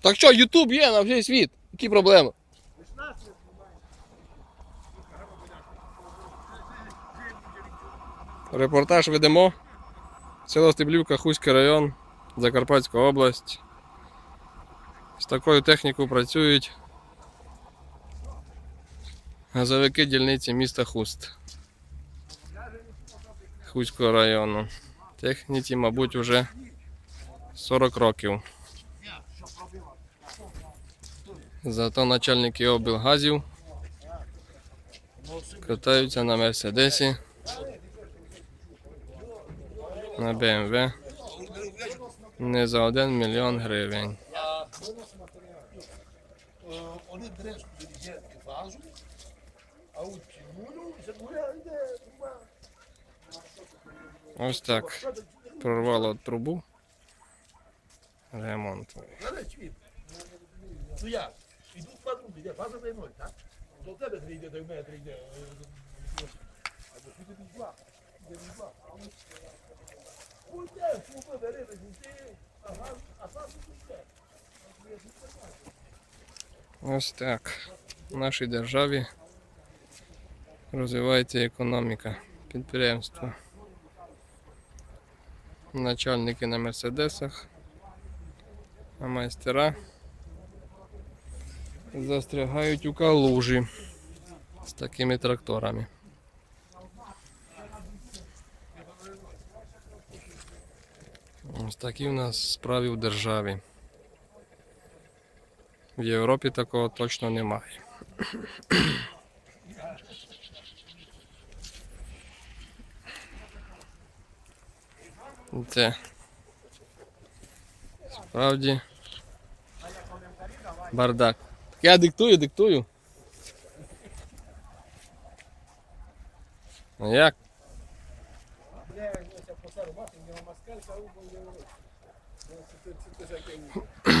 Так що, Ютуб є на весь світ. Які проблеми? Репортаж ведемо. Село Стеблівка, Хуський район, Закарпатська область. З такою технікою працюють газовики дільниці міста Хуст. Хуського району. Техніці, мабуть, вже 40 років. Зато начальники облгазів катаються на Мерседесі, на БМВ не за 1 мільйон гривень. Ось так. Прорвало трубу. Ремонт. Ну як? Ідуть по трубі, йде фаза дай ноль, так? До тебе три йде, до мене три йде. А до сюди від два. Йде від два. Уйде, труби бери, ти, а газ, а фаза йде. Ось так. В нашій державі розвивається економіка підприємства. Начальники на мерседесах, а майстера застрягають у калужі з такими тракторами. Ось такі в нас справи в державі. В Європі такого точно немає. Це справді бардак. Я диктую, диктую. Ну як? Бля, я ся посару, бачив, в маскаль, а у. Ну, це- у.